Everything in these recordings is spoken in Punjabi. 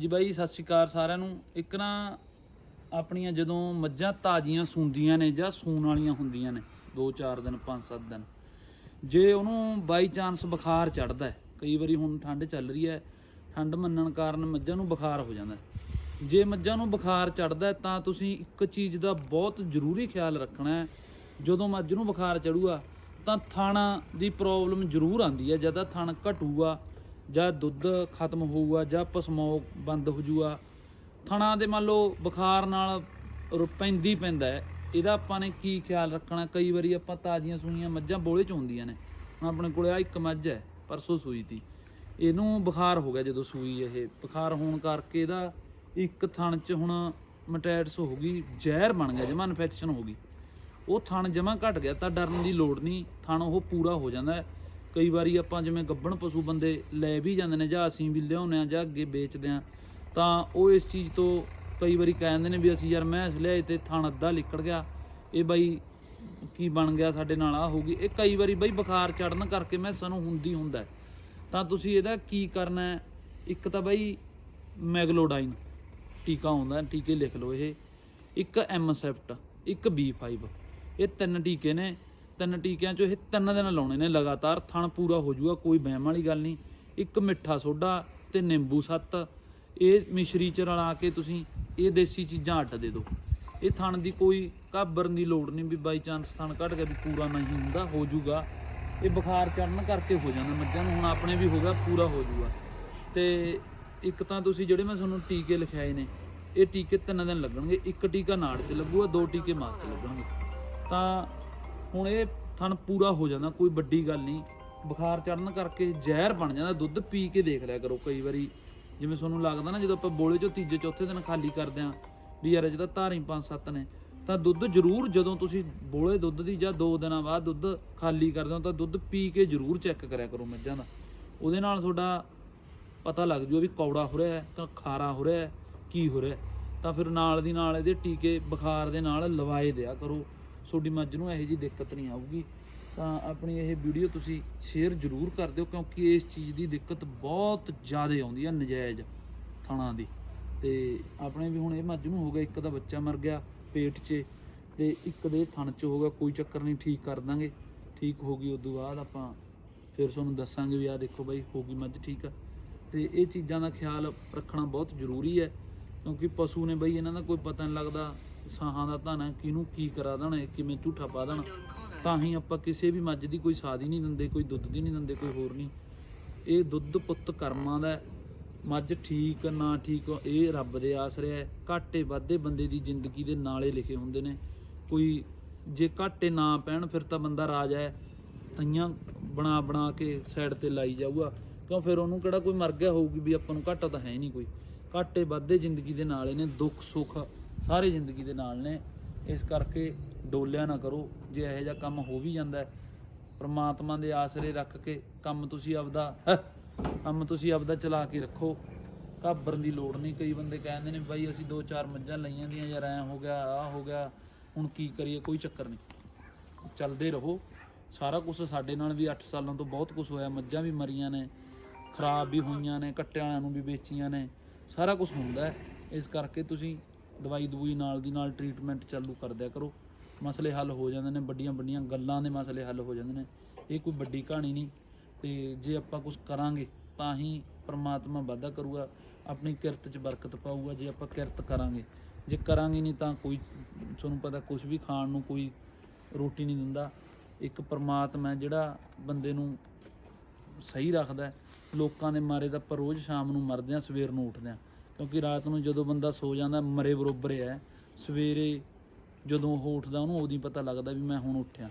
ਜੀ ਬਾਈ, ਸਤਿ ਸ਼੍ਰੀ ਅਕਾਲ ਸਾਰਿਆਂ ਨੂੰ। ਇੱਕ ਨਾ ਆਪਣੀਆਂ ਜਦੋਂ ਮੱਝਾਂ ਤਾਜ਼ੀਆਂ ਸੂੰਦੀਆਂ ਨੇ ਜਾਂ ਸੂਣ ਵਾਲੀਆਂ ਹੁੰਦੀਆਂ ਨੇ 2-4 ਦਿਨ 5-7 ਦਿਨ, ਜੇ ਉਹਨੂੰ ਬਾਈ ਚਾਂਸ ਬੁਖਾਰ ਚੜਦਾ ਕਈ ਵਾਰੀ ਹੁਣ ਠੰਡ ਚੱਲ ਰਹੀ ਹੈ, ਠੰਡ ਮੰਨਣ ਕਾਰਨ ਮੱਝਾਂ ਨੂੰ ਬੁਖਾਰ ਹੋ ਜਾਂਦਾ ਜੇ ਮੱਝਾਂ ਨੂੰ ਬੁਖਾਰ ਚੜਦਾ ਤਾਂ ਤੁਸੀਂ ਇੱਕ ਚੀਜ਼ ਦਾ ਬਹੁਤ ਜ਼ਰੂਰੀ ਖਿਆਲ ਰੱਖਣਾ ਹੈ, ਜਦੋਂ ਮੱਝ ਨੂੰ ਬੁਖਾਰ ਚੜੂਗਾ ਤਾਂ ਥਾਣਾ ਦੀ ਪ੍ਰੋਬਲਮ ਜ਼ਰੂਰ ਆਉਂਦੀ ਹੈ ਜਦ ਥਣ ਘਟੂਗਾ ਜਾਂ ਦੁੱਧ ਖਤਮ ਹੋਊਗਾ ਜਾਂ ਪਸਮੌਕ ਬੰਦ ਹੋ ਜੂਗਾ, ਥਣਾ ਦੇ ਮੰਨ ਲਓ ਬੁਖਾਰ ਨਾਲ ਰੁ- ਪੈਂਦੀ ਪੈਂਦਾ ਇਹਦਾ ਆਪਾਂ ਨੇ ਕੀ ਖਿਆਲ ਰੱਖਣਾ? ਕਈ ਵਾਰੀ ਆਪਾਂ ਤਾਜ਼ੀਆਂ ਸੂਈਆਂ ਮੱਝਾਂ ਬੋਲੇ ਚ ਹੁੰਦੀਆਂ ਨੇ। ਹੁਣ ਆਪਣੇ ਕੋਲੇ ਆ ਇੱਕ ਮੱਝ ਹੈ, ਪਰਸੋਂ ਸੂਈ ਤੀ। ਇਹਨੂੰ ਬੁਖਾਰ ਹੋ ਗਿਆ ਜਦੋਂ ਸੂਈ ਇਹ, ਬੁਖਾਰ ਹੋਣ ਕਰਕੇ ਇਹਦਾ ਇੱਕ ਥਣ ਚ ਹੁਣ ਮਟੈਟਸ ਹੋ ਗਈ, ਜ਼ਹਿਰ ਬਣ ਗਿਆ, ਜਮਾ ਇਨਫੈਕਸ਼ਨ ਹੋ ਗਈ। ਉਹ ਥਣ ਜਮਾ ਘਟ ਗਿਆ, ਤਾਂ ਡਰਨ ਦੀ ਲੋੜ ਨਹੀਂ, ਥਣ ਉਹ ਪੂਰਾ ਹੋ ਜਾਂਦਾ ਕਈ ਵਾਰੀ ਆਪਾਂ ਜਿਵੇਂ ਗੱਬਣ ਪਸ਼ੂ ਬੰਦੇ ਲੈ ਵੀ ਜਾਂਦੇ ਨੇ ਜਾਂ ਅਸੀਂ ਵੀ ਲਿਆਉਂਦੇ ਆ ਜਾਂ ਅੱਗੇ ਵੇਚਦੇ ਆ ਤਾਂ ਉਹ ਇਸ ਚੀਜ਼ ਤੋਂ ਕਈ ਵਾਰੀ ਕਹਿੰਦੇ ਨੇ ਵੀ ਅਸੀਂ ਯਾਰ ਮੈਂ ਲਿਆਏ ਤੇ ਥਣ ਅੱਧਾ ਲਿਕੜ ਗਿਆ, ਇਹ ਬਾਈ ਕੀ ਬਣ ਗਿਆ ਸਾਡੇ ਨਾਲ ਆ ਹੋਊਗੀ। ਇਹ ਕਈ ਵਾਰੀ ਬਾਈ ਬੁਖਾਰ ਚੜਨ ਕਰਕੇ ਮੈਂ ਸਾਨੂੰ ਹੁੰਦੀ ਹੁੰਦਾ ਤਾਂ ਤੁਸੀਂ ਇਹਦਾ ਕੀ ਕਰਨਾ ਹੈ? ਇੱਕ ਤਾਂ ਬਾਈ ਮੈਗਲੋਡਾਈਨ ਟੀਕਾ ਆਉਂਦਾ ਟੀਕੇ ਲਿਖ ਲਓ ਇਹ। ਇੱਕ ਐਮਸੈਪਟ ਇੱਕ B5 ਇਹ ਤਿੰਨ ਟੀਕੇ ਨੇ। ਤਿੰਨ ਟੀਕਿਆਂ ਚੋਂ ਇਹ ਤਿੰਨ ਦਿਨ ਲਾਉਣੇ ਨੇ ਲਗਾਤਾਰ, ਥਣ ਪੂਰਾ ਹੋ ਜਾਊਗਾ, ਕੋਈ ਵਹਿਮ ਵਾਲੀ ਗੱਲ ਨਹੀਂ। ਇੱਕ ਮਿੱਠਾ ਸੋਡਾ ਤੇ ਨਿੰਬੂ ਸੱਤ। ਇਹ ਮਿਸ਼ਰੀ ਚ ਰਲਾ ਕੇ ਤੁਸੀਂ ਇਹ ਦੇਸੀ ਚੀਜ਼ਾਂ ਅੱਟ ਦੇ ਦਿਓ। ਇਹ ਥਣ ਦੀ ਕੋਈ ਘਾਬਰਨ ਦੀ ਲੋੜ ਨਹੀਂ ਵੀ ਬਾਈ ਚਾਂਸ ਥਣ ਕੱਢ ਕੇ ਵੀ ਪੂਰਾ ਨਹੀਂ ਹੁੰਦਾ, ਹੋ ਜਾਊਗਾ। ਇਹ ਬੁਖਾਰ ਚੜਨ ਕਰਕੇ ਹੋ ਜਾਂਦਾ, ਮੱਝਾਂ ਨੂੰ ਹੁਣ ਆਪਣੇ ਵੀ ਹੋ ਗਿਆ, ਪੂਰਾ ਹੋ ਜਾਊਗਾ। ਤੇ ਇੱਕ ਤਾਂ ਤੁਸੀਂ ਜਿਹੜੇ ਮੈਂ ਤੁਹਾਨੂੰ ਟੀਕੇ ਲਿਖਾਏ ਨੇ, ਇਹ ਟੀਕੇ ਤਿੰਨ ਦਿਨ ਲੱਗਣਗੇ, ਇੱਕ ਟੀਕਾ ਨਾੜ 'ਚ ਲੱਗੂਗਾ, ਦੋ ਟੀਕੇ ਮਾਸ 'ਚ ਲੱਗਣਗੇ। ਤਾਂ ਹੁਣ ਇਹ ਥਣ ਪੂਰਾ ਹੋ ਜਾਂਦਾ, ਕੋਈ ਵੱਡੀ ਗੱਲ ਨਹੀਂ। ਬੁਖਾਰ ਚੜਨ ਕਰਕੇ ਜ਼ਹਿਰ ਬਣ ਜਾਂਦਾ, ਦੁੱਧ ਪੀ ਕੇ ਦੇਖ ਲਿਆ ਕਰੋ ਕਈ ਵਾਰੀ। ਜਿਵੇਂ ਤੁਹਾਨੂੰ ਲੱਗਦਾ ਨਾ, ਜਦੋਂ ਆਪਾਂ ਬੋਲੇ ਚੋਂ ਤੀਜੇ, ਚੌਥੇ ਦਿਨ ਖਾਲੀ ਕਰਦੇ ਆਂ ਵੀ ਯਾਰ ਜਿਹਦਾ ਧਾਰੀ ਪੰਜ, ਸੱਤ ਨੇ, ਤਾਂ ਦੁੱਧ ਜ਼ਰੂਰ ਜਦੋਂ ਤੁਸੀਂ ਬੋਲੇ ਦੁੱਧ ਦੀ ਜਾਂ 2 ਦਿਨਾਂ ਬਾਅਦ ਦੁੱਧ ਖਾਲੀ ਕਰਦੇ ਹੋ, ਤਾਂ ਦੁੱਧ ਪੀ ਕੇ ਜ਼ਰੂਰ ਚੈੱਕ ਕਰਿਆ ਕਰੋ ਮੱਝਾਂ ਦਾ। ਉਹਦੇ ਨਾਲ ਤੁਹਾਡਾ ਪਤਾ ਲੱਗ ਜੂਗਾ ਵੀ ਕੌੜਾ ਹੋ ਰਿਹਾ ਹੈ, ਤਾਂ ਖਾਰਾ ਹੋ ਰਿਹਾ ਹੈ, ਕੀ ਹੋ ਰਿਹਾ ਤਾਂ ਫਿਰ ਨਾਲ ਦੀ ਨਾਲ ਇਹਦੇ ਟੀਕੇ ਬੁਖਾਰ ਦੇ ਨਾਲ ਲਵਾਏ ਦਿਆ ਕਰੋ। ਤੁਹਾਡੀ ਮੱਝ ਨੂੰ ਇਹੋ ਜੀ ਦਿੱਕਤ ਨਹੀਂ ਆਊਗੀ, ਤਾਂ ਆਪਣੀ ਇਹ ਵੀਡੀਓ ਤੁਸੀਂ ਸ਼ੇਅਰ ਜ਼ਰੂਰ ਕਰ ਦਿਓ, ਕਿਉਂਕਿ ਇਸ ਚੀਜ਼ ਦੀ ਦਿੱਕਤ ਬਹੁਤ ਜ਼ਿਆਦਾ ਆਉਂਦੀ ਹੈ ਨਜਾਇਜ਼ ਥਣਾ ਦੀ। ਤੇ ਆਪਣੇ ਵੀ ਹੁਣ ਇਹ ਮੱਝ ਨੂੰ ਹੋ ਗਿਆ, ਇੱਕ ਦਾ ਬੱਚਾ ਮਰ ਗਿਆ ਪੇਟ 'ਚ, ਤੇ ਇੱਕ ਦੇ ਥਣ 'ਚ ਹੋ ਗਿਆ, ਕੋਈ ਚੱਕਰ ਨਹੀਂ, ਠੀਕ ਕਰ ਦਾਂਗੇ। ਠੀਕ ਹੋ ਗਈ, ਉਦੋਂ ਬਾਅਦ ਆਪਾਂ ਫਿਰ ਤੁਹਾਨੂੰ ਦੱਸਾਂਗੇ ਵੀ ਆਹ ਦੇਖੋ ਬਾਈ, ਹੋ ਗਈ ਮੱਝ ਠੀਕ ਆ। ਤੇ ਇਹ ਚੀਜ਼ਾਂ ਦਾ ਖਿਆਲ ਰੱਖਣਾ ਬਹੁਤ ਜ਼ਰੂਰੀ ਹੈ, ਕਿਉਂਕਿ ਪਸ਼ੂ ਨੇ ਬਈ, ਇਹਨਾਂ ਦਾ ਕੋਈ ਪਤਾ ਨਹੀਂ ਲੱਗਦਾ ਸਾਹਾਂ ਦਾ ਧਨ ਕਿਹਨੂੰ ਕੀ ਕਰਾ ਦੇਣਾ ਹੈ, ਕਿਵੇਂ ਝੂਠਾ ਪਾ ਦੇਣਾ? ਤਾਂ ਹੀ ਆਪਾਂ ਕਿਸੇ ਵੀ ਮੱਝ ਦੀ ਕੋਈ ਸਾਦੀ ਨਹੀਂ ਦਿੰਦੇ ਕੋਈ ਦੁੱਧ ਦੀ ਨਹੀਂ ਦਿੰਦੇ ਕੋਈ ਹੋਰ ਨਹੀਂ। ਇਹ ਦੁੱਧ ਪੁੱਤ ਕਰਮਾਂ ਦਾ ਮੱਝ ਠੀਕ ਨਾ ਠੀਕ ਇਹ ਰੱਬ ਦੇ ਆਸਰੇ ਹੈ। ਘਾਟੇ ਵਾਧੇ ਬੰਦੇ ਦੀ ਜ਼ਿੰਦਗੀ ਦੇ ਨਾਲੇ ਲਿਖੇ ਹੁੰਦੇ ਨੇ। ਕੋਈ ਜੇ ਘਾਟੇ ਨਾ ਪੈਣ ਫਿਰ ਤਾਂ ਬੰਦਾ ਰਾਜ ਹੈ। ਤਈਆਂ ਬਣਾ ਬਣਾ ਕੇ ਸਾਈਡ ਤੇ ਲਾਈ ਜਾਊਗਾ। ਕਿਉਂ ਫਿਰ ਉਹਨੂੰ ਕਿਹੜਾ ਕੋਈ ਮਰ ਗਿਆ ਹੋਊਗੀ ਵੀ ਆਪਾਂ ਨੂੰ ਘਾਟਾ ਤਾਂ ਹੈ ਨਹੀਂ ਕੋਈ। ਘਾਟੇ ਵਾਧੇ ਜ਼ਿੰਦਗੀ ਦੇ ਨਾਲ ਨੇ ਦੁੱਖ ਸੁੱਖ ਸਾਰੇ ਜ਼ਿੰਦਗੀ ਦੇ ਨਾਲ ਨੇ। ਇਸ ਕਰਕੇ ਡੋਲਿਆ ਨਾ ਕਰੋ। ਜੇ ਇਹੋ ਜਿਹਾ ਕੰਮ ਹੋ ਵੀ ਜਾਂਦਾ ਪਰਮਾਤਮਾ ਦੇ ਆਸਰੇ ਰੱਖ ਕੇ ਕੰਮ ਤੁਸੀਂ ਆਪਦਾ ਕੰਮ ਤੁਸੀਂ ਆਪਦਾ ਚਲਾ ਕੇ ਰੱਖੋ। ਘਾਬਰਨ ਦੀ ਲੋੜ ਨਹੀਂ। ਕਈ ਬੰਦੇ ਕਹਿੰਦੇ ਨੇ, ਬਾਈ ਅਸੀਂ ਦੋ ਚਾਰ ਮੱਝਾਂ ਲਈਆਂ ਦੀਆਂ ਯਾਰ, ਐ ਹੋ ਗਿਆ ਆ ਹੋ ਗਿਆ। ਹੁਣ ਕੀ ਕਰੀਏ? ਕੋਈ ਚੱਕਰ ਨਹੀਂ। ਚੱਲਦੇ ਰਹੋ। ਸਾਰਾ ਕੁਝ ਸਾਡੇ ਨਾਲ ਵੀ 8 ਸਾਲਾਂ ਤੋਂ ਬਹੁਤ ਕੁਝ ਹੋਇਆ। ਮੱਝਾਂ ਵੀ ਮਰੀਆਂ ਨੇ, ਖਰਾਬ ਵੀ ਹੋਈਆਂ ਨੇ, ਕੱਟਿਆਂ ਨੂੰ ਵੀ ਵੇਚੀਆਂ ਨੇ। ਸਾਰਾ ਕੁਝ ਹੁੰਦਾ ਹੈ। ਇਸ ਕਰਕੇ ਤੁਸੀਂ ਦਵਾਈ ਦਵਾਈ ਨਾਲ ਦੀ ਨਾਲ ਟ੍ਰੀਟਮੈਂਟ ਚਾਲੂ ਕਰਦਿਆ ਕਰੋ। ਮਸਲੇ ਹੱਲ ਹੋ ਜਾਂਦੇ ਨੇ, ਵੱਡੀਆਂ ਵੱਡੀਆਂ ਗੱਲਾਂ ਦੇ ਮਸਲੇ ਹੱਲ ਹੋ ਜਾਂਦੇ ਨੇ। ਇਹ ਕੋਈ ਵੱਡੀ ਕਹਾਣੀ ਨਹੀਂ ਤੇ ਜੇ ਆਪਾਂ ਕੁਝ ਕਰਾਂਗੇ ਤਾਂ ਹੀ ਪ੍ਰਮਾਤਮਾ ਵਾਧਾ ਕਰੂਗਾ, ਆਪਣੀ ਕਿਰਤ 'ਚ ਬਰਕਤ ਪਾਊਗਾ, ਜੇ ਆਪਾਂ ਕਿਰਤ ਕਰਾਂਗੇ। ਜੇ ਕਰਾਂਗੇ ਨਹੀਂ ਤਾਂ ਕੋਈ, ਤੁਹਾਨੂੰ ਪਤਾ ਕੁਝ ਵੀ ਖਾਣ ਨੂੰ ਕੋਈ ਰੋਟੀ ਨਹੀਂ ਦਿੰਦਾ। ਇੱਕ ਪ੍ਰਮਾਤਮਾ ਜਿਹੜਾ ਬੰਦੇ ਨੂੰ ਸਹੀ ਰੱਖਦਾ ਲੋਕਾਂ ਦੇ ਮਾਰੇ ਤਾਂ ਆਪਾਂ ਰੋਜ਼ ਸ਼ਾਮ ਨੂੰ ਮਰਦੇ ਆ ਸਵੇਰ ਨੂੰ ਉੱਠਦੇ ਆ ਕਿਉਂਕਿ ਰਾਤ ਨੂੰ ਜਦੋਂ ਬੰਦਾ ਸੋ ਜਾਂਦਾ, ਮਰੇ ਬਰੋਬਰ ਹੈ। ਸਵੇਰੇ ਜਦੋਂ ਉਹ ਉੱਠਦਾ, ਉਹਨੂੰ ਉਦੋਂ ਪਤਾ ਲੱਗਦਾ ਵੀ ਮੈਂ ਹੁਣ ਉੱਠਿਆ।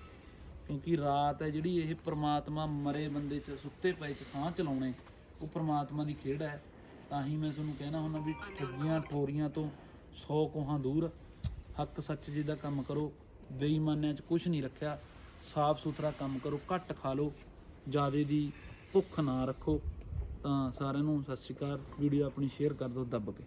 ਕਿਉਂਕਿ ਰਾਤ ਹੈ ਜਿਹੜੀ, ਇਹ ਪ੍ਰਮਾਤਮਾ ਮਰੇ ਬੰਦੇ 'ਚ, ਸੁੱਤੇ ਪਏ 'ਚ ਸਾਹ ਚਲਾਉਣੇ, ਉਹ ਪ੍ਰਮਾਤਮਾ ਦੀ ਖੇਡ ਹੈ। ਤਾਂ ਹੀ ਮੈਂ ਤੁਹਾਨੂੰ ਕਹਿਣਾ ਹੁੰਦਾ ਵੀ ਠੱਗੀਆਂ, ਠੋਰੀਆਂ ਤੋਂ 100 ਕੋਹਾਂ ਦੂਰ ਹੱਕ ਸੱਚ ਜੀ ਦਾ ਕੰਮ ਕਰੋ। ਬੇਈਮਾਨਿਆਂ 'ਚ ਕੁਝ ਨਹੀਂ ਰੱਖਿਆ। ਸਾਫ਼ ਸੁਥਰਾ ਕੰਮ ਕਰੋ। ਘੱਟ ਖਾ ਲਓ। ਜਿਆਦੇ ਦੀ ਭੁੱਖ ਨਾ ਰੱਖੋ। ਤਾਂ ਸਾਰਿਆਂ ਨੂੰ ਸਤਿ ਸ਼੍ਰੀ ਅਕਾਲ। ਵੀਡੀਓ ਆਪਣੀ ਸ਼ੇਅਰ ਕਰ ਦਿਓ ਦੱਬ ਕੇ।